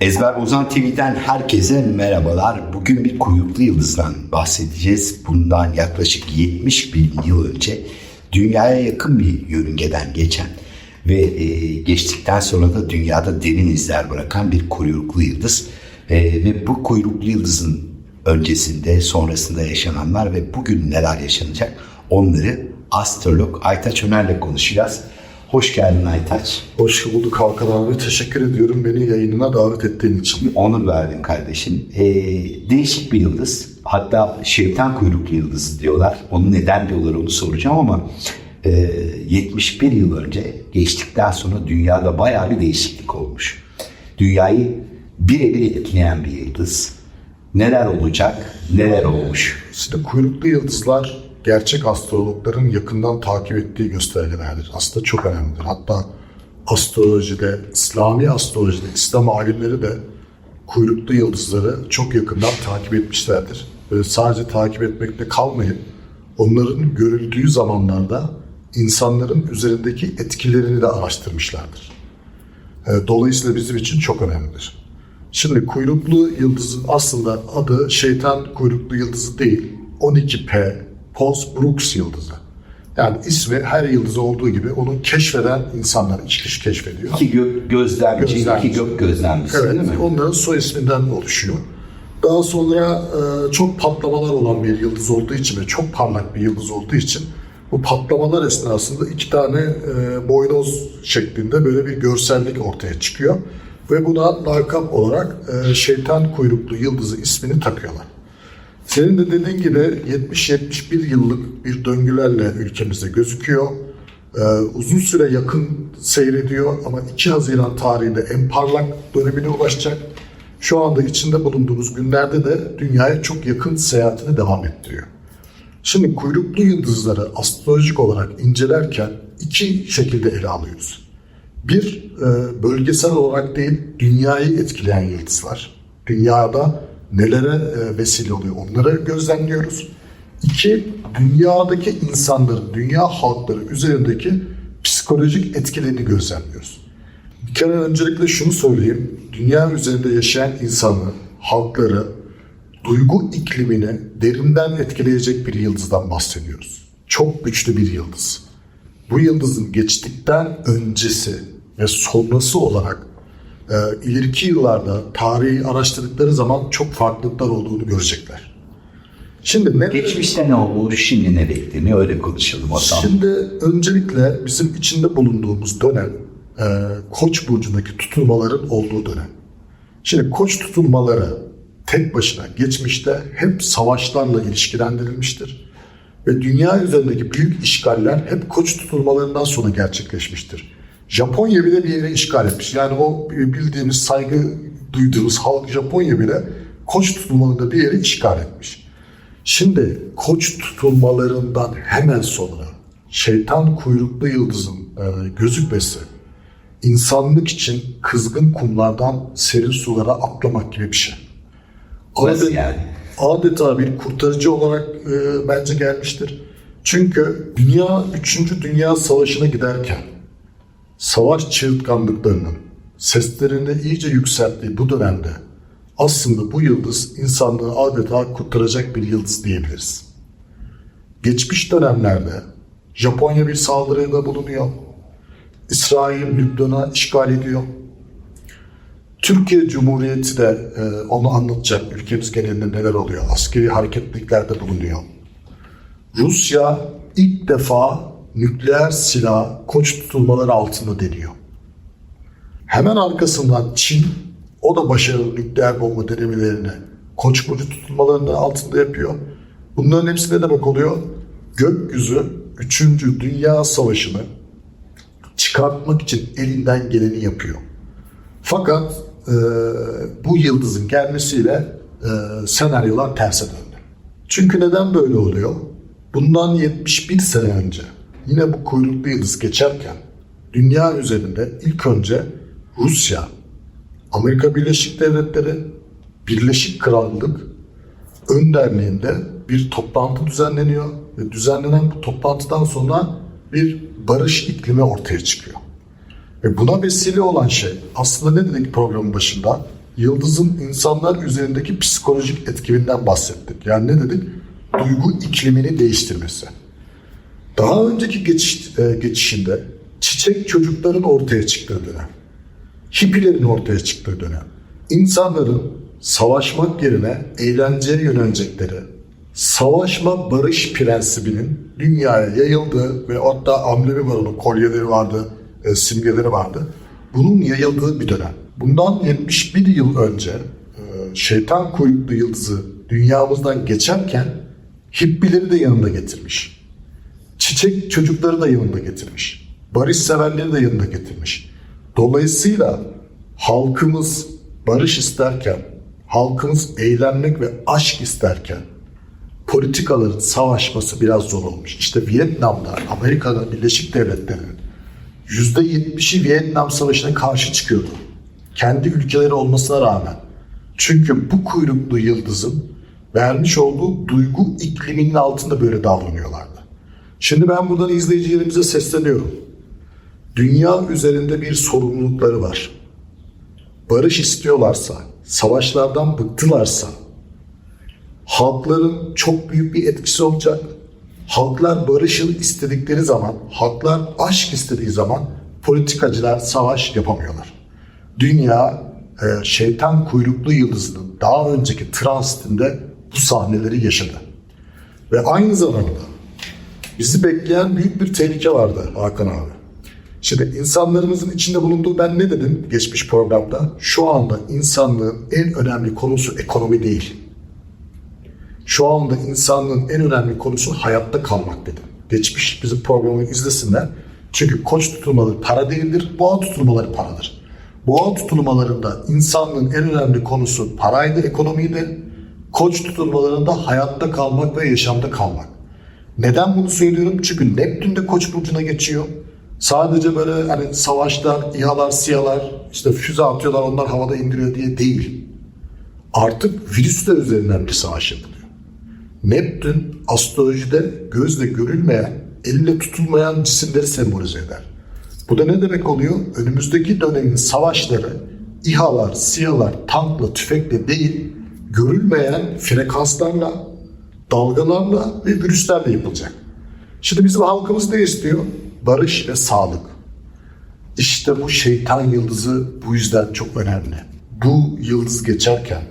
Ezber Ozan TV'den herkese merhabalar. Bugün bir kuyruklu yıldızdan bahsedeceğiz. Bundan yaklaşık 70 bin yıl önce dünyaya yakın bir yörüngeden geçen ve e, geçtikten sonra da dünyada derin izler bırakan bir kuyruklu yıldız. E, ve bu kuyruklu yıldızın öncesinde, sonrasında yaşananlar ve bugün neler yaşanacak onları astrolog Aytaç Öner'le konuşacağız. Hoş geldin Aytaç. Hoş bulduk Hakan abi. Teşekkür ediyorum beni yayınına davet ettiğin için. Onur verdin kardeşim. Ee, değişik bir yıldız. Hatta şeytan kuyruklu yıldızı diyorlar. Onu neden diyorlar onu soracağım ama e, 71 yıl önce geçtikten sonra dünyada bayağı bir değişiklik olmuş. Dünyayı birebir etkileyen bir yıldız. Neler olacak, neler olmuş? İşte kuyruklu yıldızlar gerçek astrologların yakından takip ettiği göstergelerdir. Aslında çok önemlidir. Hatta astrolojide, İslami astrolojide, İslam alimleri de kuyruklu yıldızları çok yakından takip etmişlerdir. Böyle sadece takip etmekte kalmayıp onların görüldüğü zamanlarda insanların üzerindeki etkilerini de araştırmışlardır. E, Dolayısıyla bizim için çok önemlidir. Şimdi kuyruklu yıldızın aslında adı şeytan kuyruklu yıldızı değil, 12P Pons Brooks yıldızı. Yani ismi her yıldız olduğu gibi onu keşfeden insanlar iç kişi keşfediyor. İki gök gözlemci, Gözlemci. iki gök gözlemcisi Evet, değil mi? onların soy isminden oluşuyor. Daha sonra e, çok patlamalar olan bir yıldız olduğu için ve çok parlak bir yıldız olduğu için bu patlamalar esnasında iki tane e, boynoz şeklinde böyle bir görsellik ortaya çıkıyor. Ve buna lakap olarak e, şeytan kuyruklu yıldızı ismini takıyorlar. Senin de dediğin gibi 70-71 yıllık bir döngülerle ülkemizde gözüküyor. Ee, uzun süre yakın seyrediyor ama 2 Haziran tarihinde en parlak dönemine ulaşacak. Şu anda içinde bulunduğumuz günlerde de dünyaya çok yakın seyahatini devam ettiriyor. Şimdi kuyruklu yıldızları astrolojik olarak incelerken iki şekilde ele alıyoruz. Bir, e, bölgesel olarak değil, dünyayı etkileyen yıldızlar. Dünyada nelere e, vesile oluyor onları gözlemliyoruz. İki, dünyadaki insanların, dünya halkları üzerindeki psikolojik etkilerini gözlemliyoruz. Bir kere öncelikle şunu söyleyeyim. Dünya üzerinde yaşayan insanı, halkları, duygu iklimini derinden etkileyecek bir yıldızdan bahsediyoruz. Çok güçlü bir yıldız. Bu yıldızın geçtikten öncesi ve sonrası olarak e, ileriki yıllarda tarihi araştırdıkları zaman çok farklılıklar olduğunu görecekler. Şimdi ne Geçmişte ne oldu, şimdi ne bekleniyor öyle konuşalım o zaman. Şimdi öncelikle bizim içinde bulunduğumuz dönem e, Koç burcundaki tutulmaların olduğu dönem. Şimdi Koç tutulmaları tek başına geçmişte hep savaşlarla ilişkilendirilmiştir. Ve dünya üzerindeki büyük işgaller hep Koç tutulmalarından sonra gerçekleşmiştir. Japonya bile bir yere işgal etmiş. Yani o bildiğimiz saygı duyduğumuz halk Japonya bile Koç tutulmalarında bir yere işgal etmiş. Şimdi koç tutulmalarından hemen sonra şeytan kuyruklu yıldızın e, gözükmesi insanlık için kızgın kumlardan serin sulara atlamak gibi bir şey. Nasıl Adet- yani? Adeta bir kurtarıcı olarak e, bence gelmiştir. Çünkü dünya 3. Dünya Savaşı'na giderken savaş çığırtkanlıklarının seslerini iyice yükselttiği bu dönemde aslında bu yıldız insanlığı adeta kurtaracak bir yıldız diyebiliriz. Geçmiş dönemlerde Japonya bir saldırıda bulunuyor. İsrail Lübnan'a işgal ediyor. Türkiye Cumhuriyeti de e, onu anlatacak ülkemiz genelinde neler oluyor. Askeri hareketliliklerde bulunuyor. Rusya ilk defa nükleer silah koç tutulmaları altında deniyor. Hemen arkasından Çin o da başarılı nükleer bomba denemelerini koç burcu tutulmalarının altında yapıyor. Bunların hepsi ne demek oluyor? Gökyüzü 3. Dünya Savaşı'nı çıkartmak için elinden geleni yapıyor. Fakat e, bu yıldızın gelmesiyle e, senaryolar terse döndü. Çünkü neden böyle oluyor? Bundan 71 sene önce yine bu kuyruklu yıldız geçerken dünya üzerinde ilk önce Rusya, Amerika Birleşik Devletleri, Birleşik Krallık önderliğinde bir toplantı düzenleniyor ve düzenlenen bu toplantıdan sonra bir barış iklimi ortaya çıkıyor. Ve buna vesile olan şey aslında ne dedik programın başında? yıldızın insanlar üzerindeki psikolojik etkiliğinden bahsettik. Yani ne dedik? Duygu iklimini değiştirmesi. Daha önceki geçiş, e, geçişinde çiçek çocukların ortaya çıktığı dönem, hippilerin ortaya çıktığı dönem, insanların savaşmak yerine eğlenceye yönelecekleri, savaşma barış prensibinin dünyaya yayıldığı ve hatta amblemi var onun, kolyeleri vardı, e, simgeleri vardı. Bunun yayıldığı bir dönem. Bundan 71 yıl önce e, şeytan kuyruklu yıldızı dünyamızdan geçerken hippileri de yanında getirmiş. Çiçek çocukları da yanında getirmiş. Barış severleri de yanında getirmiş. Dolayısıyla halkımız barış isterken, halkımız eğlenmek ve aşk isterken politikaların savaşması biraz zor olmuş. İşte Vietnam'da Amerika'da Birleşik Devletleri'nin %70'i Vietnam Savaşı'na karşı çıkıyordu. Kendi ülkeleri olmasına rağmen. Çünkü bu kuyruklu yıldızın vermiş olduğu duygu ikliminin altında böyle davranıyorlardı. Şimdi ben buradan izleyicilerimize sesleniyorum. Dünya üzerinde bir sorumlulukları var. Barış istiyorlarsa, savaşlardan bıktılarsa, halkların çok büyük bir etkisi olacak. Halklar barışı istedikleri zaman, halklar aşk istediği zaman politikacılar savaş yapamıyorlar. Dünya e, şeytan kuyruklu yıldızının daha önceki transitinde bu sahneleri yaşadı. Ve aynı zamanda bizi bekleyen büyük bir tehlike vardı Hakan abi. Şimdi insanlarımızın içinde bulunduğu ben ne dedim geçmiş programda? Şu anda insanlığın en önemli konusu ekonomi değil. Şu anda insanlığın en önemli konusu hayatta kalmak dedim. Geçmiş bizim programı izlesinler. Çünkü koç tutulmaları para değildir, boğa tutulmaları paradır. Boğa tutulmalarında insanlığın en önemli konusu paraydı, ekonomiydi. Koç tutulmalarında hayatta kalmak ve yaşamda kalmak. Neden bunu söylüyorum? Çünkü Neptün de Koç burcuna geçiyor. Sadece böyle hani savaşlar, İHA'lar, SİHA'lar, işte füze atıyorlar, onlar havada indiriyor diye değil. Artık virüsler üzerinden bir savaş yapılıyor. Neptün astrolojide gözle görülmeyen, elle tutulmayan cisimleri sembolize eder. Bu da ne demek oluyor? Önümüzdeki dönemin savaşları İHA'lar, SİHA'lar, tankla, tüfekle değil, görülmeyen frekanslarla, dalgalarla ve virüslerle yapılacak. Şimdi bizim halkımız ne istiyor? Barış ve sağlık. İşte bu şeytan yıldızı bu yüzden çok önemli. Bu yıldız geçerken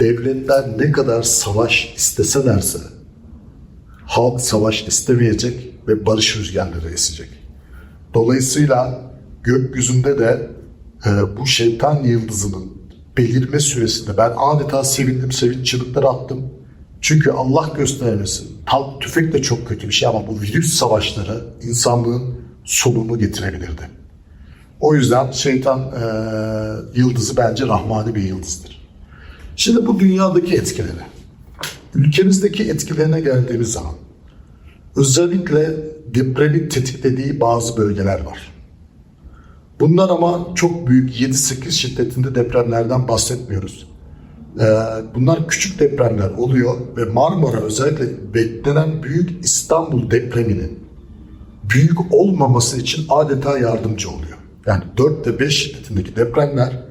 devletler ne kadar savaş isteselerse halk savaş istemeyecek ve barış rüzgarları esecek. Dolayısıyla gökyüzünde de e, bu şeytan yıldızının belirme süresinde ben adeta sevindim, sevinç çığlıkları attım. Çünkü Allah göstermesin. Tank tüfek de çok kötü bir şey ama bu virüs savaşları insanlığın sonunu getirebilirdi. O yüzden şeytan e, yıldızı bence rahmani bir yıldızdır. Şimdi bu dünyadaki etkileri, ülkemizdeki etkilerine geldiğimiz zaman özellikle depremin tetiklediği bazı bölgeler var. Bunlar ama çok büyük 7-8 şiddetinde depremlerden bahsetmiyoruz. Ee, bunlar küçük depremler oluyor ve Marmara özellikle beklenen büyük İstanbul depreminin büyük olmaması için adeta yardımcı oluyor. Yani 4 ve 5 şiddetindeki depremler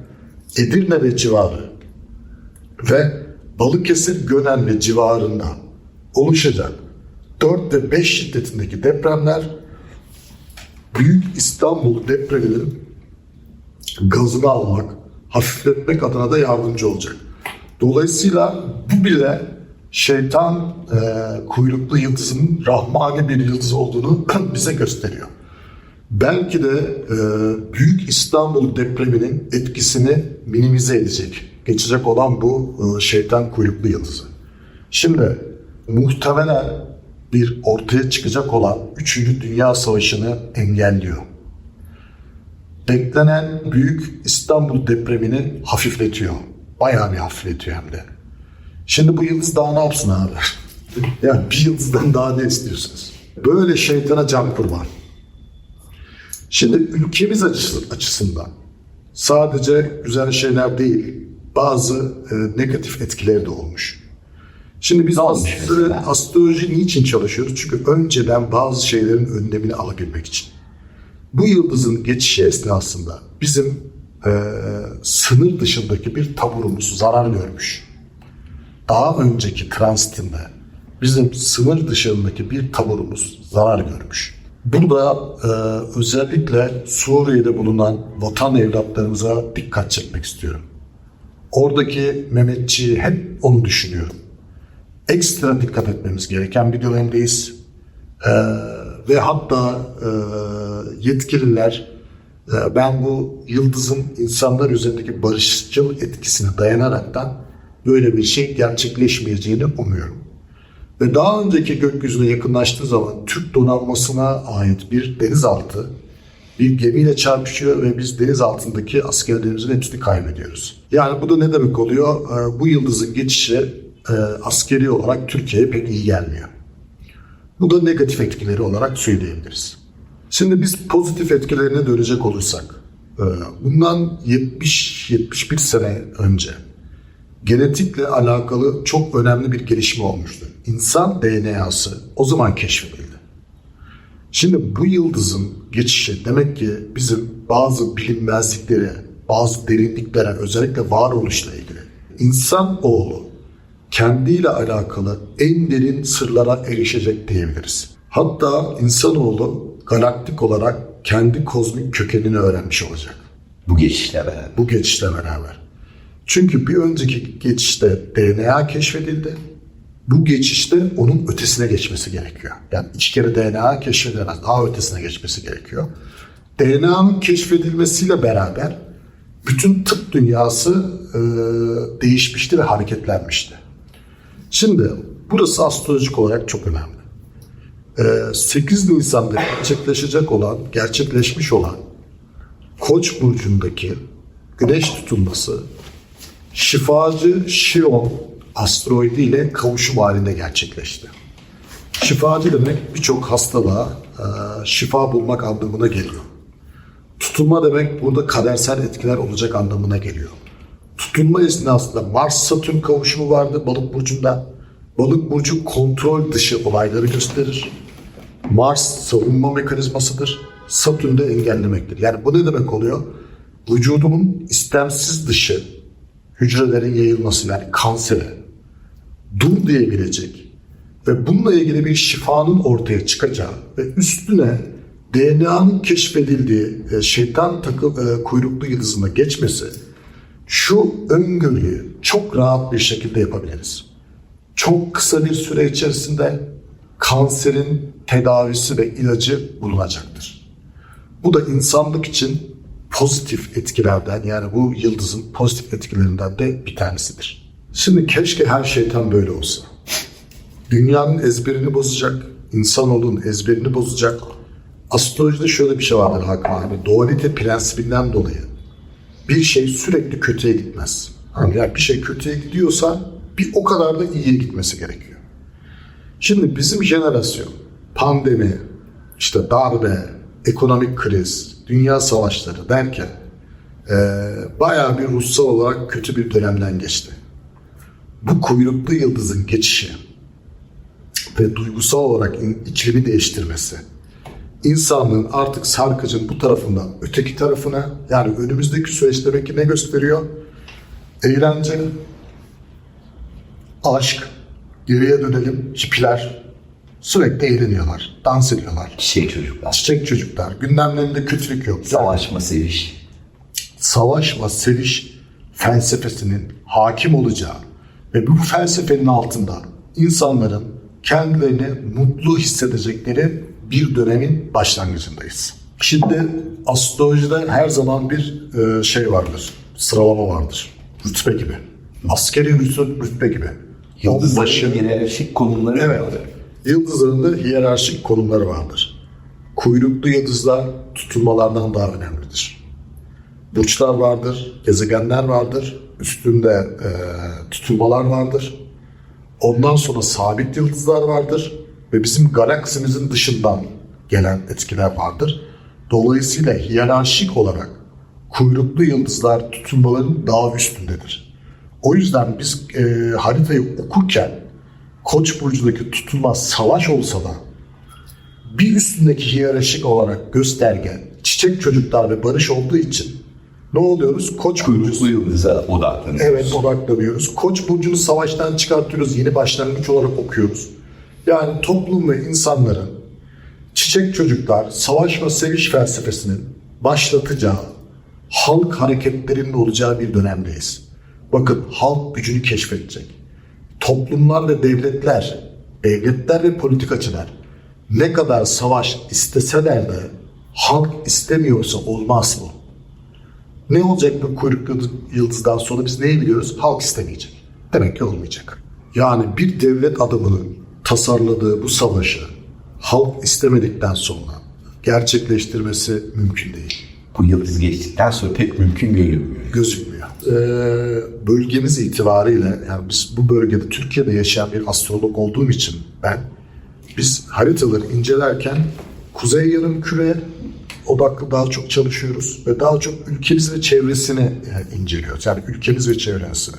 Edirne ve civarı ve Balıkesir Gönen ve civarında oluşacak 4 ve 5 şiddetindeki depremler Büyük İstanbul depreminin gazını almak, hafifletmek adına da yardımcı olacak. Dolayısıyla bu bile şeytan e, kuyruklu yıldızının rahmani bir yıldız olduğunu bize gösteriyor. Belki de e, Büyük İstanbul depreminin etkisini minimize edecek, geçecek olan bu e, şeytan kuyruklu yıldızı. Şimdi muhtemelen bir ortaya çıkacak olan 3. Dünya Savaşı'nı engelliyor. Beklenen büyük İstanbul depremini hafifletiyor. Bayağı bir hafifletiyor hem de. Şimdi bu yıldız daha ne yapsın abi? yani bir yıldızdan daha ne istiyorsunuz? Böyle şeytana can kurban. Şimdi ülkemiz açısı, açısından sadece güzel şeyler değil, bazı e, negatif etkileri de olmuş. Şimdi biz mesela? astroloji niçin çalışıyoruz? Çünkü önceden bazı şeylerin önlemini alabilmek için. Bu yıldızın geçişi esnasında bizim e, sınır dışındaki bir taburumuz zarar görmüş. Daha önceki transitinde bizim sınır dışındaki bir taburumuz zarar görmüş. Burada e, özellikle Suriye'de bulunan vatan evlatlarımıza dikkat çekmek istiyorum. Oradaki Mehmetçiği hep onu düşünüyorum. Ekstra dikkat etmemiz gereken bir dönemdeyiz. Ee, ve hatta e, yetkililer e, ben bu yıldızın insanlar üzerindeki barışçıl etkisine dayanaraktan böyle bir şey gerçekleşmeyeceğini umuyorum. Ve daha önceki gökyüzüne yakınlaştığı zaman Türk donanmasına ait bir denizaltı bir gemiyle çarpışıyor ve biz deniz altındaki askerlerimizin hepsini kaybediyoruz. Yani bu da ne demek oluyor? Ee, Bu yıldızın geçişi e, askeri olarak Türkiye'ye pek iyi gelmiyor. Bu da negatif etkileri olarak söyleyebiliriz. Şimdi biz pozitif etkilerine dönecek olursak, e, bundan 70-71 sene önce genetikle alakalı çok önemli bir gelişme olmuştu. İnsan DNA'sı o zaman keşfedildi. Şimdi bu yıldızın geçişi demek ki bizim bazı bilinmezliklere, bazı derinliklere özellikle varoluşla ilgili insan oğlu kendiyle alakalı en derin sırlara erişecek diyebiliriz. Hatta insanoğlu galaktik olarak kendi kozmik kökenini öğrenmiş olacak Bu geçişle beraber. bu geçişle beraber. Çünkü bir önceki geçişte DNA keşfedildi. Bu geçişte onun ötesine geçmesi gerekiyor. Yani iki kere DNA keşfedilemez. Daha ötesine geçmesi gerekiyor. DNA'nın keşfedilmesiyle beraber bütün tıp dünyası e, değişmişti ve hareketlenmişti. Şimdi burası astrolojik olarak çok önemli. E, 8 Nisan'da gerçekleşecek olan, gerçekleşmiş olan Koç burcundaki güneş tutulması şifacı Şiron asteroidi ile kavuşum halinde gerçekleşti. Şifacı demek birçok hastalığa e, şifa bulmak anlamına geliyor. Tutulma demek burada kadersel etkiler olacak anlamına geliyor. Tutulma esnasında Mars-Satürn kavuşumu vardı balık burcunda. Balık burcu kontrol dışı olayları gösterir. Mars savunma mekanizmasıdır. Satürn de engellemektir. Yani bu ne demek oluyor? Vücudumun istemsiz dışı hücrelerin yayılması yani kansere dur diyebilecek ve bununla ilgili bir şifanın ortaya çıkacağı ve üstüne DNA'nın keşfedildiği e, şeytan takı e, kuyruklu yıldızına geçmesi şu öngörüyü çok rahat bir şekilde yapabiliriz. Çok kısa bir süre içerisinde kanserin tedavisi ve ilacı bulunacaktır. Bu da insanlık için pozitif etkilerden yani bu yıldızın pozitif etkilerinden de bir tanesidir. Şimdi keşke her şeytan böyle olsa. Dünyanın ezberini bozacak, insanoğlunun ezberini bozacak. Astrolojide şöyle bir şey vardır Hakan abi. Dualite prensibinden dolayı bir şey sürekli kötüye gitmez. Yani bir şey kötüye gidiyorsa bir o kadar da iyiye gitmesi gerekiyor. Şimdi bizim jenerasyon pandemi, işte darbe, ekonomik kriz, dünya savaşları derken e, bayağı bir ruhsal olarak kötü bir dönemden geçti. Bu kuyruklu yıldızın geçişi ve duygusal olarak iklimi değiştirmesi insanlığın artık sarkacın bu tarafından öteki tarafına yani önümüzdeki süreç demek ki ne gösteriyor? Eğlence, aşk, geriye dönelim, hippiler sürekli eğleniyorlar, dans ediyorlar. Çiçek çocuklar. Çiçek çocuklar, gündemlerinde kötülük yok. Savaşma, seviş. Savaş ve seviş felsefesinin hakim olacağı ve bu felsefenin altında insanların kendilerini mutlu hissedecekleri bir dönemin başlangıcındayız. Şimdi astrolojide her zaman bir e, şey vardır, sıralama vardır. Rütbe gibi. Askeri rütbe, rütbe gibi. Yıldızların hiyerarşik konumları Evet. vardır. Yıldızların da hiyerarşik konumları vardır. Kuyruklu yıldızlar tutulmalardan daha önemlidir. Burçlar vardır, gezegenler vardır, üstünde e, tutulmalar vardır. Ondan sonra sabit yıldızlar vardır ve bizim galaksimizin dışından gelen etkiler vardır. Dolayısıyla hiyerarşik olarak kuyruklu yıldızlar tutulmaların daha üstündedir. O yüzden biz e, haritayı okurken Koç burcundaki tutulma savaş olsa da bir üstündeki hiyerarşik olarak gösterge çiçek çocuklar ve barış olduğu için Ne oluyoruz? Koç burcu. Yıldıza odaklanıyoruz. Evet odaklanıyoruz. Koç burcunu savaştan çıkartıyoruz. Yeni başlangıç olarak okuyoruz. Yani toplum ve insanların çiçek çocuklar savaş ve seviş felsefesinin başlatacağı halk hareketlerinin olacağı bir dönemdeyiz. Bakın halk gücünü keşfedecek. Toplumlar ve devletler, devletler ve politikacılar ne kadar savaş isteseler de halk istemiyorsa olmaz bu. Ne olacak bu kuyruklu yıldızdan sonra biz neyi biliyoruz? Halk istemeyecek. Demek ki olmayacak. Yani bir devlet adamının tasarladığı bu savaşı halk istemedikten sonra gerçekleştirmesi mümkün değil. Bu yıldız geçtikten sonra pek mümkün görünmüyor. Gözükmüyor. Ee, bölgemiz itibariyle yani biz bu bölgede Türkiye'de yaşayan bir astrolog olduğum için ben biz haritaları incelerken kuzey yarım küre odaklı daha çok çalışıyoruz ve daha çok ülkemiz ve çevresini e, inceliyoruz. Yani ülkemiz ve çevresini.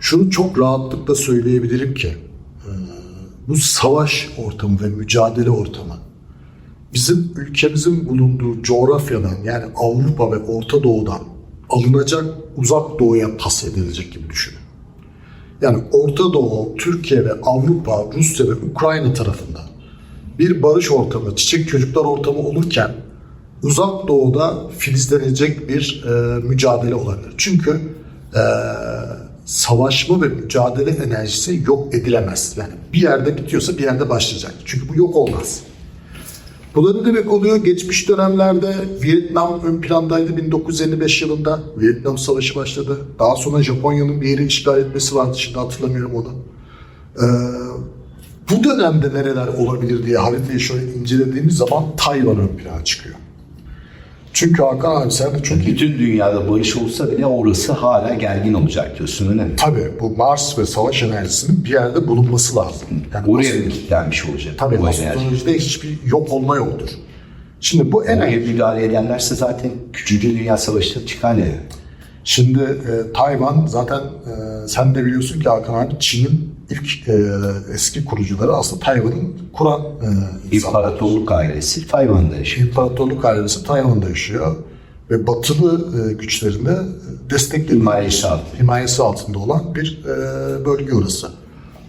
Şunu çok rahatlıkla söyleyebilirim ki e, bu savaş ortamı ve mücadele ortamı bizim ülkemizin bulunduğu coğrafyadan yani Avrupa ve Orta Doğu'dan alınacak uzak doğuya pas edilecek gibi düşünün. Yani Orta Doğu, Türkiye ve Avrupa, Rusya ve Ukrayna tarafında bir barış ortamı, çiçek çocuklar ortamı olurken uzak doğuda filizlenecek bir e, mücadele olabilir. Çünkü e, savaşma ve mücadele enerjisi yok edilemez. Yani bir yerde bitiyorsa bir yerde başlayacak. Çünkü bu yok olmaz. Bu da ne demek oluyor? Geçmiş dönemlerde Vietnam ön plandaydı 1955 yılında. Vietnam Savaşı başladı. Daha sonra Japonya'nın bir yeri işgal etmesi vardı. Şimdi hatırlamıyorum onu. Ee, bu dönemde nereler olabilir diye haritayı şöyle incelediğimiz zaman Tayvan ön plana çıkıyor. Çünkü Hakan abi sen de çok iyi Bütün dünyada barış olsa bile orası hala gergin olacak diyorsun öyle mi? Tabii bu Mars ve savaş enerjisinin bir yerde bulunması lazım. Yani Oraya mı kilitlenmiş olacak tabii bu astrolojide hiçbir yok olma yoktur. Şimdi bu enerji Oraya müdahale edenlerse zaten 3. Dünya Savaşı'na çıkar yani. Şimdi e, Tayvan zaten e, sen de biliyorsun ki Hakan abi Çin'in ilk e, eski kurucuları aslında Tayvan'ın kuran e. İmparatorluk ailesi Tayvan'da yaşıyor. İmparatorluk ailesi Tayvan'da yaşıyor ve batılı e, güçlerinde desteklediği, Himayesi altında. himayesi altında olan bir e, bölge orası.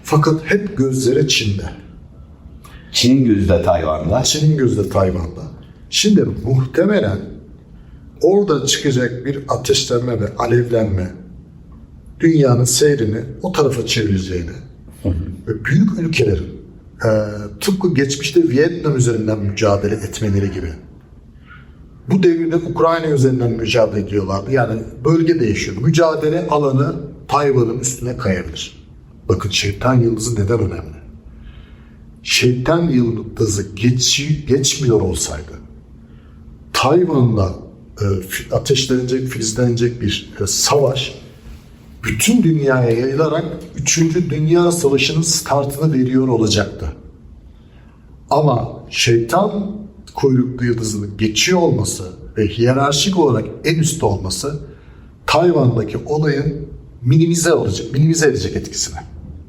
Fakat hep gözleri Çin'de. Çin'in gözü de Tayvan'da. Çin'in gözü de Tayvan'da. Şimdi muhtemelen orada çıkacak bir ateşlenme ve alevlenme dünyanın seyrini o tarafa çevireceğini büyük ülkelerin e, tıpkı geçmişte Vietnam üzerinden mücadele etmeleri gibi bu devirde Ukrayna üzerinden mücadele ediyorlardı. Yani bölge değişiyor. Mücadele alanı Tayvan'ın üstüne kayabilir. Bakın şeytan yıldızı neden önemli? şeytan yıldızı geç, geçmiyor olsaydı Tayvan'da e, ateşlenecek, filizlenecek bir e, savaş bütün dünyaya yayılarak 3. Dünya Savaşı'nın startını veriyor olacaktı. Ama şeytan kuyruklu yıldızının geçiyor olması ve hiyerarşik olarak en üstte olması Tayvan'daki olayın minimize olacak, minimize edecek etkisini.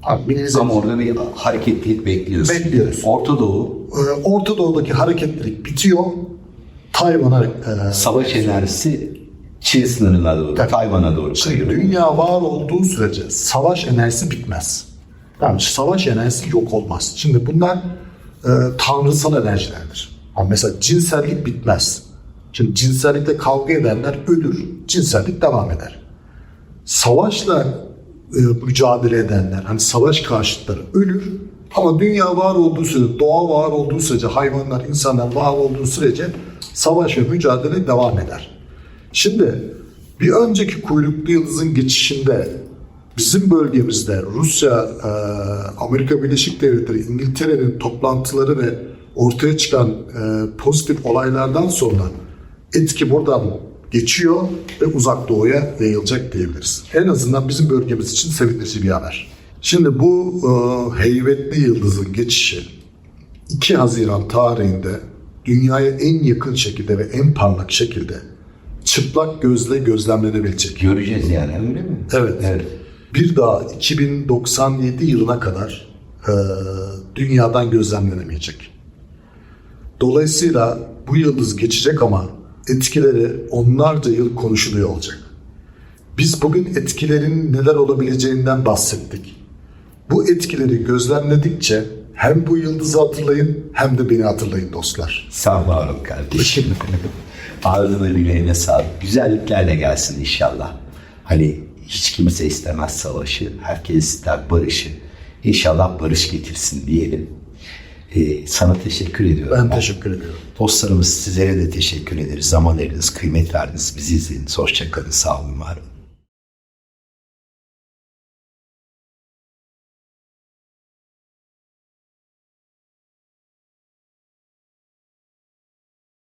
Ha, minimize Ama orada bir hareketlilik bekliyoruz. Bekliyoruz. Orta Doğu Ee, Orta Doğu'daki hareketlilik bitiyor. Tayvan'a e, savaş enerjisi Çin sınırına doğru, Tayvan'a doğru kayıyor. dünya var olduğu sürece savaş enerjisi bitmez. Yani savaş enerjisi yok olmaz. Şimdi bunlar e, tanrısal enerjilerdir. Ama mesela cinsellik bitmez. Şimdi cinsellikle kavga edenler ölür, cinsellik devam eder. Savaşla e, mücadele edenler, hani savaş karşıtları ölür. Ama dünya var olduğu sürece, doğa var olduğu sürece, hayvanlar, insanlar var olduğu sürece savaş ve mücadele devam eder. Şimdi bir önceki kuyruklu yıldızın geçişinde bizim bölgemizde Rusya, e, Amerika Birleşik Devletleri, İngiltere'nin toplantıları ve ortaya çıkan e, pozitif olaylardan sonra etki buradan geçiyor ve uzak doğuya yayılacak diyebiliriz. En azından bizim bölgemiz için sevindirici bir haber. Şimdi bu e, heybetli yıldızın geçişi 2 Haziran tarihinde dünyaya en yakın şekilde ve en parlak şekilde çıplak gözle gözlemlenebilecek. Göreceğiz yani öyle mi? Evet. Evet. Bir daha 2097 yılına kadar e, dünyadan gözlemlenemeyecek. Dolayısıyla bu yıldız geçecek ama etkileri onlarca yıl konuşuluyor olacak. Biz bugün etkilerin neler olabileceğinden bahsettik. Bu etkileri gözlemledikçe hem bu yıldızı hatırlayın hem de beni hatırlayın dostlar. Sağ var ol kardeşim. Ağzına yüreğine sağlık. Güzelliklerle gelsin inşallah. Hani hiç kimse istemez savaşı. Herkes ister barışı. İnşallah barış getirsin diyelim. Ee, sana teşekkür ediyorum. Ben teşekkür ediyorum. Dostlarımız sizlere de teşekkür ederiz. Zaman ayırdınız, kıymet verdiniz, bizi izlediniz. Hoşçakalın, sağ olun, var olun.